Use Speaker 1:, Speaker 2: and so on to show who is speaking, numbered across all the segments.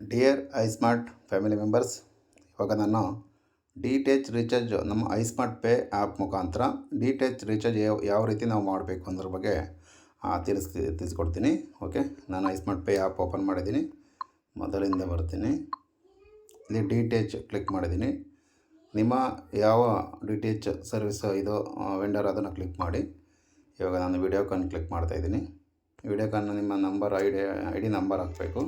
Speaker 1: Dear smart family members ಇವಾಗ ನಾನು D T H recharge ನಮ್ಮ ಸ್ಮಾರ್ಟ್ ಪೇ ಆ್ಯಪ್ ಮುಖಾಂತರ ಡಿ ಟಿ ಎಚ್ ರೀಚಾರ್ಜ್ ಯಾವ ಯಾವ ರೀತಿ ನಾವು ಮಾಡಬೇಕು ಅನ್ನೋದ್ರ ಬಗ್ಗೆ ಆ, ತಿಳಿಸ್ತಿ ತಿಳಿಸ್ಕೊಡ್ತೀನಿ. ಓಕೆ ನಾನು ಐ ಸ್ಮಾರ್ಟ್ ಪೇ ಆ್ಯಪ್ ಓಪನ್ ಮಾಡಿದ್ದೀನಿ. ಮೊದಲಿಂದ ಬರ್ತೀನಿ. ಇಲ್ಲಿ ಡಿ ಟಿ ಎಚ್ ಕ್ಲಿಕ್ ಮಾಡಿದ್ದೀನಿ. ನಿಮ್ಮ ಯಾವ ಡಿ ಟಿ ಎಚ್ ಸರ್ವಿಸ್ ಇದು ವೆಂಡರ್ ಅದನ್ನು ಕ್ಲಿಕ್ ಮಾಡಿ. ಇವಾಗ ನಾನು ವಿಡಿಯೋಕಾನ್ ಕ್ಲಿಕ್ ಮಾಡ್ತಾಯಿದ್ದೀನಿ ವಿಡಿಯೋಕಾನ್ ನಿಮ್ಮ number I D I D number ಹಾಕಬೇಕು.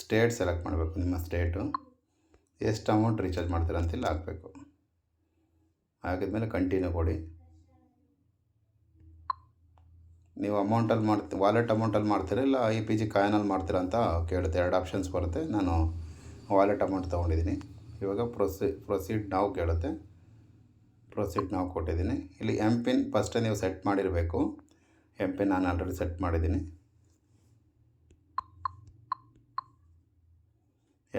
Speaker 1: ಸ್ಟೇಟ್ ಸೆಲೆಕ್ಟ್ ಮಾಡಬೇಕು ನಿಮ್ಮ ಸ್ಟೇಟು ಎಷ್ಟು ಅಮೌಂಟ್ ರೀಚಾರ್ಜ್ ಮಾಡ್ತೀರಾ ಅಂತೆಲ್ಲ ಹಾಕಬೇಕು. ಹಾಕಿದ್ಮೇಲೆ ಕಂಟಿನ್ಯೂ ಕೊಡಿ. ನೀವು ಅಮೌಂಟಲ್ಲಿ ಮಾಡ್ತಿ ವಾಲೆಟ್ ಅಮೌಂಟಲ್ಲಿ ಮಾಡ್ತೀರಾ ಇಲ್ಲ ಐ ಪಿ ಜಿ ಕಾಯಿನಲ್ಲಿ ಮಾಡ್ತೀರಾ ಅಂತ ಕೇಳುತ್ತೆ. ಎರಡು ಆಪ್ಷನ್ಸ್ ಬರುತ್ತೆ. ನಾನು ವಾಲೆಟ್ ಅಮೌಂಟ್ ತೊಗೊಂಡಿದ್ದೀನಿ. ಇವಾಗ ಪ್ರೊಸಿ ಪ್ರೊಸೀಡ್ ನಾವು ಕೇಳುತ್ತೆ. ಪ್ರೊಸೀಡ್ ನಾವು ಕೊಟ್ಟಿದ್ದೀನಿ. ಇಲ್ಲಿ ಎಂ ಪಿನ್ ಫಸ್ಟೇ ನೀವು ಸೆಟ್ ಮಾಡಿರಬೇಕು. ಎಂ ಪಿನ್ ನಾನು ಆಲ್ರೆಡಿ ಸೆಟ್ ಮಾಡಿದ್ದೀನಿ.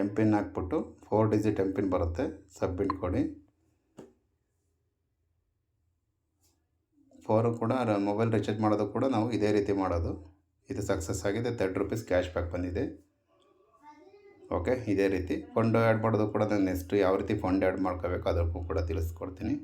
Speaker 1: ಎಂ ಪಿನ್ ಹಾಕ್ಬಿಟ್ಟು ಫೋರ್ ಡಿಜಿಟ್ ಎಂ ಪಿನ್ ಬರುತ್ತೆ. ಸಬ್ಮಿಟ್ ಕೊಡಿ. ಫೋರು ಕೂಡ ಮೊಬೈಲ್ ರಿಚಾರ್ಜ್ ಮಾಡೋದು ಕೂಡ ನಾವು ಇದೇ ರೀತಿ ಮಾಡೋದು. ಇದು ಸಕ್ಸಸ್ ಆಗಿದೆ. ತರ್ಟಿ ರುಪೀಸ್ ಕ್ಯಾಶ್ ಬ್ಯಾಕ್ ಬಂದಿದೆ. ಓಕೆ ಇದೇ ರೀತಿ. ಫಂಡ್ ಆ್ಯಡ್ ಮಾಡೋದು ಕೂಡ ನಾನು ನೆಕ್ಸ್ಟ್ ಯಾವ ರೀತಿ ಫಂಡ್ ಆ್ಯಡ್ ಮಾಡ್ಕೋಬೇಕು ಅದಕ್ಕೂ ಕೂಡ ತಿಳಿಸ್ಕೊಡ್ತೀನಿ.